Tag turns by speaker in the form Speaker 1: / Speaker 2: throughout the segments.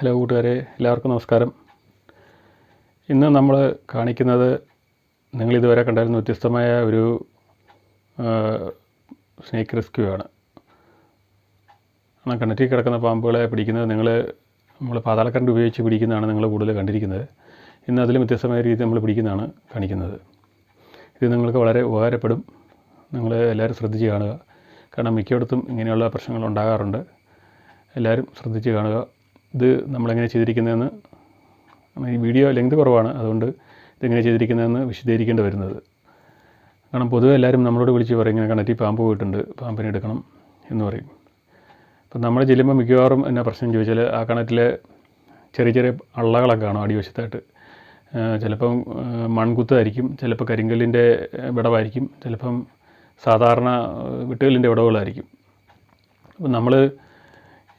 Speaker 1: Hello കൂട്ടുകാരെ എല്ലാവർക്കും നമസ്കാരം. ഇന്ന് നമ്മൾ കാണിക്കുന്നത് നിങ്ങളിതുവരെ കണ്ടായിരുന്ന വ്യത്യസ്തമായ ഒരു സ്നേക്ക് റെസ്ക്യൂ ആണ്. ആ കിണറ്റിൽ കിടക്കുന്ന പാമ്പുകളെ പിടിക്കുന്നത് നിങ്ങൾ നമ്മൾ പാതാളക്കരണ്ട് ഉപയോഗിച്ച് പിടിക്കുന്നതാണ് നിങ്ങൾ കൂടുതൽ കണ്ടിരിക്കുന്നത്. ഇന്ന് അതിലും വ്യത്യസ്തമായ രീതി നമ്മൾ പിടിക്കുന്നതാണ് കാണിക്കുന്നത്. ഇത് നിങ്ങൾക്ക് വളരെ ഉപകാരപ്പെടും. നിങ്ങൾ എല്ലാവരും ശ്രദ്ധിച്ച് കാണുക. കാരണം മിക്കയിടത്തും ഇങ്ങനെയുള്ള പ്രശ്നങ്ങൾ ഉണ്ടാകാറുണ്ട്. എല്ലാവരും ശ്രദ്ധിച്ച് കാണുക. ഇത് നമ്മളെങ്ങനെ ചെയ്തിരിക്കുന്നതെന്ന് ഈ വീഡിയോ ലെങ്ത് കുറവാണ്. അതുകൊണ്ട് ഇതെങ്ങനെ ചെയ്തിരിക്കുന്നതെന്ന് വിശദീകരിക്കേണ്ടി വരുന്നത്. കാരണം പൊതുവെ എല്ലാവരും നമ്മളോട് വിളിച്ച് പറയും ഇങ്ങനെ കിണറ്റിൽ പാമ്പ് പോയിട്ടുണ്ട് പാമ്പിനെ എടുക്കണം എന്ന് പറയും. അപ്പം നമ്മൾ ചെല്ലുമ്പോൾ മിക്കവാറും എന്നാ പ്രശ്നം ചോദിച്ചാൽ ആ കണറ്റിലെ ചെറിയ ചെറിയ അള്ളകളൊക്കെ കാണും അടിവശത്തായിട്ട്. ചിലപ്പം മൺകുത്തായിരിക്കും ചിലപ്പോൾ കരിങ്കല്ലിന്റെ വിടവായിരിക്കും ചിലപ്പം സാധാരണ വെട്ടുകല്ലിന്റെ വിടവുകളായിരിക്കും. അപ്പം നമ്മൾ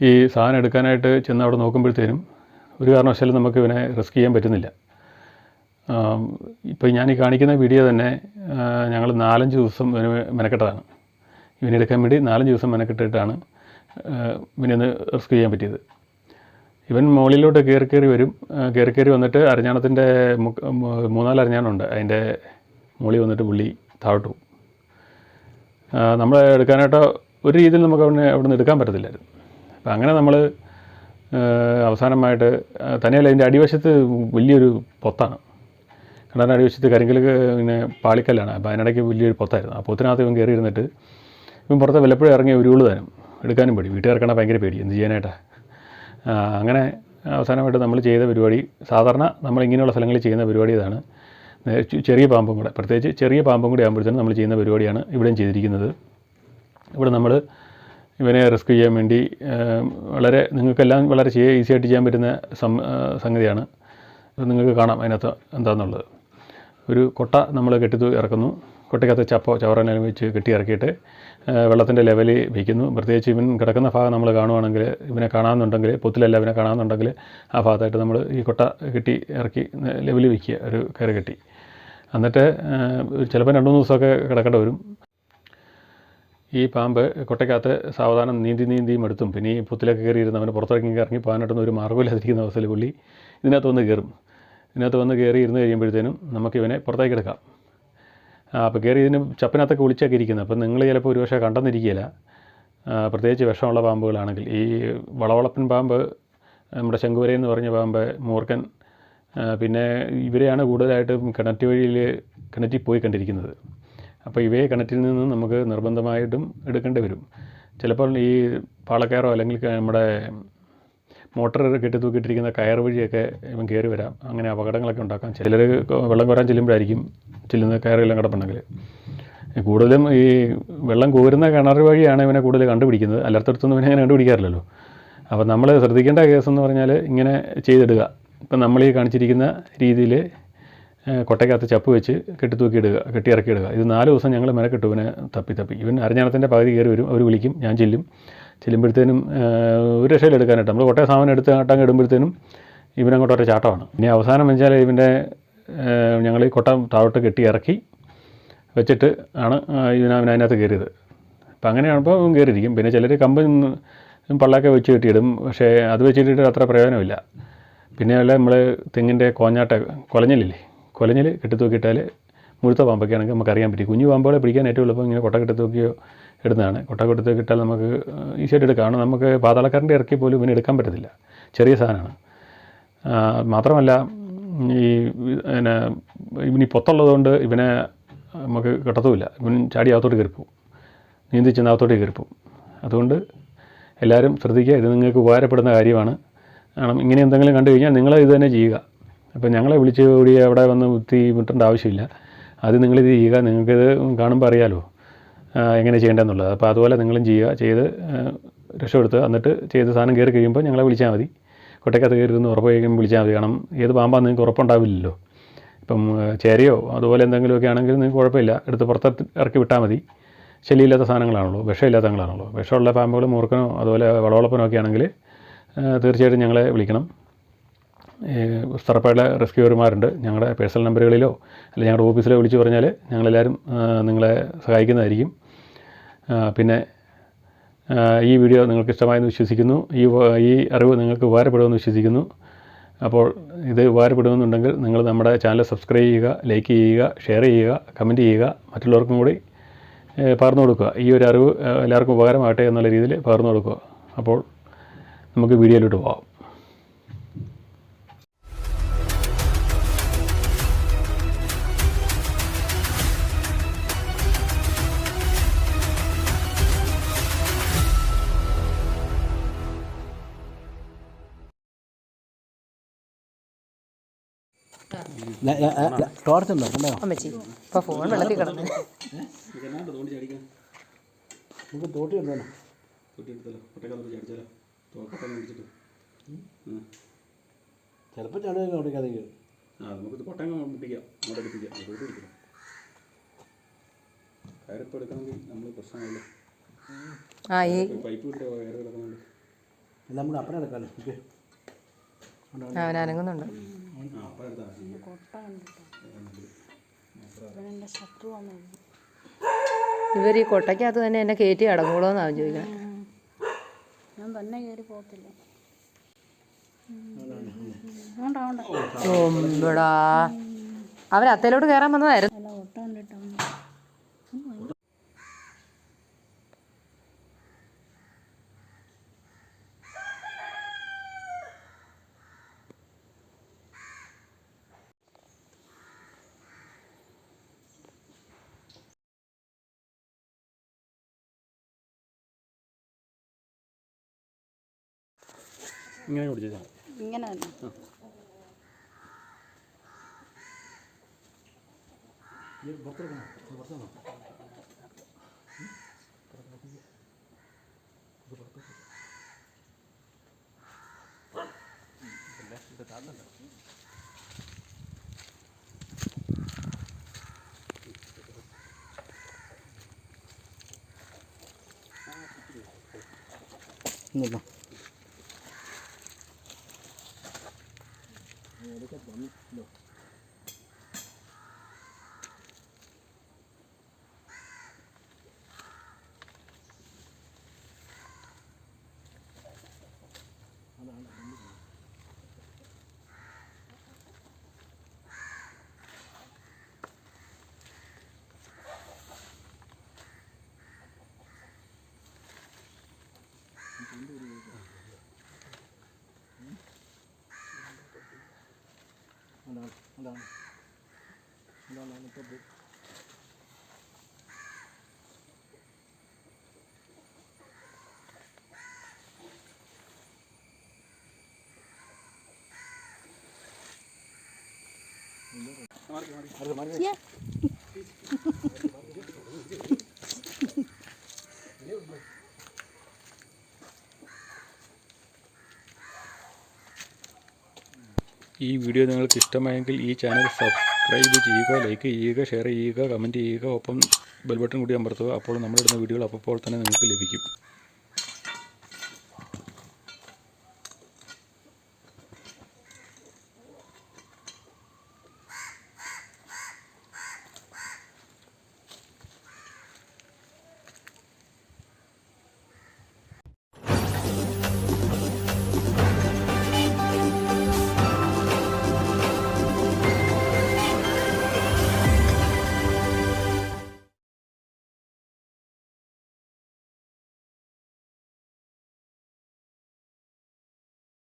Speaker 1: ഈ സാധനം എടുക്കാനായിട്ട് ചെന്ന് അവിടെ നോക്കുമ്പോഴത്തേനും ഒരു കാരണവശാലും നമുക്ക് ഇവനെ റിസ്ക് ചെയ്യാൻ പറ്റുന്നില്ല. ഇപ്പോൾ ഞാൻ ഈ കാണിക്കുന്ന വീഡിയോ തന്നെ ഞങ്ങൾ നാലഞ്ച് ദിവസം ഇവന് മെനക്കെട്ടതാണ്. ഇവനെടുക്കാൻ വേണ്ടി നാലഞ്ച് ദിവസം മെനക്കെട്ടിട്ടാണ് ഇവനെ ഇവനൊന്ന് റിസ്ക് ചെയ്യാൻ പറ്റിയത്. ഇവൻ മുകളിലോട്ട് കയറി കയറി വരും കയറി കയറി വന്നിട്ട് അരഞ്ഞാണത്തിന്റെ മൂന്നാൽ അരഞ്ഞാണുണ്ട്. അതിന്റെ മുകളിൽ വന്നിട്ട് പുള്ളി താഴോട്ട് പോകും. നമ്മൾ എടുക്കാനായിട്ട് ഒരു രീതിയിൽ നമുക്ക് അവിടെ അവിടെ നിന്ന് എടുക്കാൻ പറ്റത്തില്ലായിരുന്നു. അപ്പം അങ്ങനെ നമ്മൾ അവസാനമായിട്ട് തന്നെയല്ല അതിന്റെ അടിവശത്ത് വലിയൊരു പൊത്താണ്. കിണറിന്റെ അടിവശത്ത് കരിങ്കൽ പിന്നെ പാളിക്കല്ലാണ്. അപ്പോൾ അതിനിടയ്ക്ക് വലിയൊരു പൊത്തായിരുന്നു. ആ പൊത്തിനകത്ത് ഇവൻ കയറി ഇരുന്നിട്ട് ഇവൻ പുറത്ത് വല്ലപ്പോഴും ഇറങ്ങി ഉരുൾ തരും എടുക്കാനും പേടി. വീട്ടുകാർക്കാണ് ഭയങ്കര പേടി. എന്ത് ചെയ്യാനായിട്ടാ? ആ, അങ്ങനെ അവസാനമായിട്ട് നമ്മൾ ചെയ്ത പരിപാടി സാധാരണ നമ്മൾ ഇങ്ങനെയുള്ള സ്ഥലങ്ങളിൽ ചെയ്യുന്ന പരിപാടി ഇതാണ്. ചെറിയ പാമ്പും കൂടെ. പ്രത്യേകിച്ച് ചെറിയ പാമ്പും കൂടി ആകുമ്പോഴത്തേനും നമ്മൾ ചെയ്യുന്ന പരിപാടിയാണ് ഇവിടെയും ചെയ്തിരിക്കുന്നത്. ഇവിടെ നമ്മൾ ഇവനെ റിസ്ക് ചെയ്യാൻ വേണ്ടി വളരെ നിങ്ങൾക്കെല്ലാം വളരെ ചെയ്യാൻ ഈസി ആയിട്ട് ചെയ്യാൻ പറ്റുന്ന സംഗതിയാണ്. നിങ്ങൾക്ക് കാണാം അതിനകത്ത് എന്താണെന്നുള്ളത് ഒരു കൊട്ട നമ്മൾ കെട്ടി ഇറക്കുന്നു. കൊട്ടയ്ക്കകത്ത് ചപ്പോ ചവറനെല്ലാം വെച്ച് കെട്ടി ഇറക്കിയിട്ട് വെള്ളത്തിന്റെ ലെവലിൽ വയ്ക്കുന്നു പ്രത്യേകിച്ച് ഇവൻ കിടക്കുന്ന ഭാഗം നമ്മൾ കാണുവാണെങ്കിൽ ഇവനെ കാണാമെന്നുണ്ടെങ്കിൽ പൊത്തിലല്ല ഇവനെ കാണാമെന്നുണ്ടെങ്കിൽ ആ ഭാഗത്തായിട്ട് നമ്മൾ ഈ കൊട്ട കെട്ടി ഇറക്കി ലെവലിൽ വയ്ക്കുക ഒരു കയറ് കെട്ടി. എന്നിട്ട് ചിലപ്പോൾ രണ്ട് മൂന്ന് ദിവസമൊക്കെ കിടക്കേണ്ടി വരും. ഈ പാമ്പ് കൊട്ടയ്ക്കകത്ത് സാവധാനം നീന്തി നീന്തിയും എടുത്തും. പിന്നെ ഈ പുത്തിലൊക്കെ കയറി ഇരുന്ന് അവന് പുറത്തേക്ക് ഇറങ്ങി പോകാനായിട്ടൊന്നും ഒരു മാർഗമില്ലാതിരിക്കുന്ന അവസ്ഥയിൽ പുള്ളി ഇതിനകത്ത് വന്ന് കയറും. ഇതിനകത്ത് വന്ന് കയറി ഇരുന്ന് കഴിയുമ്പോഴത്തേനും നമുക്ക് ഇവനെ പുറത്തേക്ക് എടുക്കാം. അപ്പോൾ കയറി ഇതിന് ചപ്പിനകത്തൊക്കെ വിളിച്ചൊക്കെ ഇരിക്കുന്നത് അപ്പം നിങ്ങൾ ചിലപ്പോൾ ഒരു പക്ഷേ കണ്ടെന്നിരിക്കുകയില്ല പ്രത്യേകിച്ച് വിഷമുള്ള പാമ്പുകളാണെങ്കിൽ ഈ വളവളപ്പൻ പാമ്പ് നമ്മുടെ ശങ്കുവര എന്ന് പറഞ്ഞ പാമ്പ് മൂർക്കൻ പിന്നെ ഇവരെയാണ് കൂടുതലായിട്ടും കിണറ്റ് വഴിയിൽ കിണറ്റിൽ പോയി കണ്ടിരിക്കുന്നത്. അപ്പോൾ ഇവയെ കിണറ്റിൽ നിന്ന് നമുക്ക് നിർബന്ധമായിട്ടും എടുക്കേണ്ടി വരും. ചിലപ്പോൾ ഈ പാളക്കയറോ അല്ലെങ്കിൽ നമ്മുടെ മോട്ടർ കെട്ടി തൂക്കിയിട്ടിരിക്കുന്ന കയർ വഴിയൊക്കെ ഇവൻ കയറി വരാം. അങ്ങനെ അപകടങ്ങളൊക്കെ ഉണ്ടാക്കാം. ചിലർ വെള്ളം കോരാൻ ചെല്ലുമ്പോഴായിരിക്കും ചെല്ലുന്ന കയറെല്ലാം കിടപ്പുണ്ടെങ്കിൽ. കൂടുതലും ഈ വെള്ളം കോരുന്ന കിണർ വഴിയാണ് ഇവനെ കൂടുതൽ കണ്ടുപിടിക്കുന്നത്. അല്ലാത്തടത്തൊന്നും ഇവനെ അങ്ങനെ കണ്ടുപിടിക്കാറില്ലല്ലോ. അപ്പോൾ നമ്മൾ ശ്രദ്ധിക്കേണ്ട കേസെന്ന് പറഞ്ഞാൽ ഇങ്ങനെ ചെയ്തിടുക. ഇപ്പം നമ്മൾ ഈ കാണിച്ചിരിക്കുന്ന രീതിയിൽ കൊട്ടയ്ക്കകത്ത് ചപ്പ് വെച്ച് കെട്ടി കെട്ടിയിറക്കിയിടുക ഇത് നാല് ദിവസം ഞങ്ങൾ മെനക്കെട്ടു ഇവനെ തപ്പി തപ്പി. ഇവൻ അരഞ്ഞാണത്തിന്റെ പകുതി കയറി വരും അവർ വിളിക്കും ഞാൻ ചെല്ലും. ചെല്ലുമ്പോഴത്തേനും ഒരു രക്ഷയിൽ എടുക്കാനായിട്ട്. നമ്മൾ കൊട്ടയ സാധനം എടുത്ത് ആട്ടാങ്ങ് ഇടുമ്പോഴത്തേനും ഇവനങ്ങോട്ട് ഒറ്റ ചാട്ടമാണ്. ഇനി അവസാനം വെച്ചാൽ ഇവന്റെ ഞങ്ങൾ ഈ കൊട്ട താഴോട്ട് കെട്ടി ഇറക്കി വെച്ചിട്ട് ആണ് ആ, ഇതിന് അവൻ അതിനകത്ത് കയറിയത്. അപ്പം അങ്ങനെയാണിപ്പോൾ കയറിയിരിക്കും. പിന്നെ ചിലർ കമ്പ് പള്ളൊക്കെ വെച്ച് കെട്ടിയിടും. പക്ഷേ അത് വെച്ചിട്ടിട്ട് അത്ര പ്രയോജനമില്ല. പിന്നെ അല്ല നമ്മൾ തെങ്ങിന്റെ കോഞ്ഞാട്ട കൊലഞ്ഞലില്ലേ കൊലഞ്ഞൽ കെട്ടി തൂക്കിയിട്ടാൽ മുഴുത്ത പാമ്പൊക്കെ ആണെങ്കിൽ നമുക്ക് അറിയാൻ പറ്റും. കുഞ്ഞു പാമ്പുകളെ പിടിക്കാൻ ഏറ്റവും എളുപ്പം ഇങ്ങനെ കൊട്ട കെട്ടി തൂക്കിയോ ഇടുന്നതാണ്. കൊട്ട കെട്ടി തൂക്കിയിട്ടാൽ നമുക്ക് ഈസിയായിട്ട് എടുക്കാം. നമുക്ക് പാതാളക്കാരന്റെ ഇറക്കി പോലും ഇവന് എടുക്കാൻ പറ്റത്തില്ല. ചെറിയ സാധനമാണ്. മാത്രമല്ല ഈ പിന്നെ ഇവന് പൊത്തുള്ളതുകൊണ്ട് ഇവനെ നമുക്ക് കിട്ടത്തുമില്ല. ഇവൻ ചാടി അകത്തോട്ട് കയറിപ്പോവും നീന്തി ചെന്ന് അകത്തോട്ട് കയറിപ്പോവും അതുകൊണ്ട് എല്ലാവരും ശ്രദ്ധിക്കുക. ഇത് നിങ്ങൾക്ക് ഉപകാരപ്പെടുന്ന കാര്യമാണ്. കാരണം ഇങ്ങനെ എന്തെങ്കിലും കണ്ടു കഴിഞ്ഞാൽ നിങ്ങൾ ഇത് തന്നെ ചെയ്യുക. അപ്പോൾ ഞങ്ങളെ വിളിച്ച് കൂടി അവിടെ വന്ന് ബുദ്ധി മുട്ടേണ്ട ആവശ്യമില്ല. അത് നിങ്ങളിത് ചെയ്യുക. നിങ്ങൾക്കിത് കാണുമ്പോൾ അറിയാലോ എങ്ങനെ ചെയ്യേണ്ടതെന്നുള്ളത്. അപ്പോൾ അതുപോലെ നിങ്ങളും ചെയ്യുക. ചെയ്ത് രക്ഷപ്പെടുത്തുക. എന്നിട്ട് ചെയ്ത് സാധനം കയറി കഴിയുമ്പോൾ ഞങ്ങളെ വിളിച്ചാൽ മതി. കൊട്ടയ്ക്കകത്ത് കയറി ഇരുന്ന് ഉറപ്പ് കഴിയുമ്പോൾ വിളിച്ചാൽ മതി. കാരണം ഏത് പാമ്പാന്ന് നിങ്ങൾക്ക് ഉറപ്പുണ്ടാവില്ലല്ലോ. ഇപ്പം ചേരയോ അതുപോലെ എന്തെങ്കിലുമൊക്കെ ആണെങ്കിൽ നിങ്ങൾക്ക് കുഴപ്പമില്ല. എടുത്ത് പുറത്ത് ഇറക്കി വിട്ടാൽ മതി. ശല്യമില്ലാത്ത സാധനങ്ങളാണല്ലോ. വിഷമില്ലാത്ത സാധനങ്ങളാണല്ലോ. വിഷമുള്ള പാമ്പുകൾ മൂർക്കനോ അതുപോലെ വളവളപ്പനോ ഒക്കെ ആണെങ്കിൽ തീർച്ചയായിട്ടും ഞങ്ങളെ വിളിക്കണം. സ്ഥലപ്പാടിലെ റെസ്ക്യൂവർമാരുണ്ട്. ഞങ്ങളുടെ പേഴ്സണൽ നമ്പറുകളിലോ അല്ലെങ്കിൽ ഞങ്ങളുടെ ഓഫീസിലോ വിളിച്ചു പറഞ്ഞാൽ ഞങ്ങളെല്ലാവരും നിങ്ങളെ സഹായിക്കുന്നതായിരിക്കും. പിന്നെ ഈ വീഡിയോ നിങ്ങൾക്ക് ഇഷ്ടമായെന്ന് വിശ്വസിക്കുന്നു. ഈ ഈ അറിവ് നിങ്ങൾക്ക് ഉപകാരപ്പെടുമെന്ന് വിശ്വസിക്കുന്നു. അപ്പോൾ ഇത് ഉപകാരപ്പെടുമെന്നുണ്ടെങ്കിൽ നിങ്ങൾ നമ്മുടെ ചാനൽ സബ്സ്ക്രൈബ് ചെയ്യുക ലൈക്ക് ചെയ്യുക ഷെയർ ചെയ്യുക കമന്റ് ചെയ്യുക മറ്റുള്ളവർക്കും കൂടി പകർന്നു കൊടുക്കുക. ഈ ഒരു അറിവ് എല്ലാവർക്കും ഉപകാരമാകട്ടെ എന്നുള്ള രീതിയിൽ പകർന്നു കൊടുക്കുക. അപ്പോൾ നമുക്ക് വീഡിയോയിലോട്ട് പോകാം
Speaker 2: ടോർച്ചുണ്ടോ കണ്ടോ
Speaker 3: അമ്മച്ചി ഇപ്പൊ ഫോൺ വെള്ളത്തിൽ കിടന്നു.
Speaker 2: നമുക്ക് തോട്ടി ഉണ്ടോ ചിലപ്പോൾ ചാടുക ഓടിക്കാതെ
Speaker 1: ആ നമുക്ക് കൊട്ടങ്ങ മുട്ടിക്കാം. അങ്ങോട്ട് അടുപ്പിക്കാം. അതുകൊണ്ട് പിടിക്കണം കയറിപ്പോൾ എടുക്കണമെങ്കിൽ നമ്മൾ പ്രശ്നമല്ലോ
Speaker 3: ആ ഈ
Speaker 1: പൈപ്പ് കയറി കിടക്കുന്നുണ്ട്.
Speaker 2: കൂടെ അപ്പനെ എടുക്കാമല്ലോ ഓക്കെ
Speaker 1: എടുത്താൽ
Speaker 3: ഇവർ ഈ കൊട്ടയ്ക്കകത്ത് തന്നെ എന്നെ കയറ്റി അടങ്ങുള്ളൂ എന്നാണ് ചോദിക്കുന്നത്
Speaker 4: ഞാൻ തന്നെ കയറി പോകത്തില്ല.
Speaker 3: ഓമ്പടാ അവൻ അത്തയിലോട്ട് കയറാൻ വന്നതായിരുന്നു.
Speaker 1: ഇങ്ങനെ കുടിച്ചാൽ
Speaker 4: ഇങ്ങനെ തന്നെ.
Speaker 2: ang dami. Ang dami. Ang dami ng public. Mari, mari. Mari, mari. Yeah.
Speaker 1: ഈ വീഡിയോ നിങ്ങൾക്ക് ഇഷ്ടമായെങ്കിൽ ഈ ചാനൽ സബ്സ്ക്രൈബ് ചെയ്യുക ലൈക്ക് ചെയ്യുക ഷെയർ ചെയ്യുക കമന്റ് ചെയ്യുക ഒപ്പം ബെൽ ബട്ടൺ കൂടി അമർത്തുക. അപ്പോൾ നമ്മളിടുന്ന വീഡിയോകൾ അപ്പോൾ തന്നെ നിങ്ങൾക്ക് ലഭിക്കും.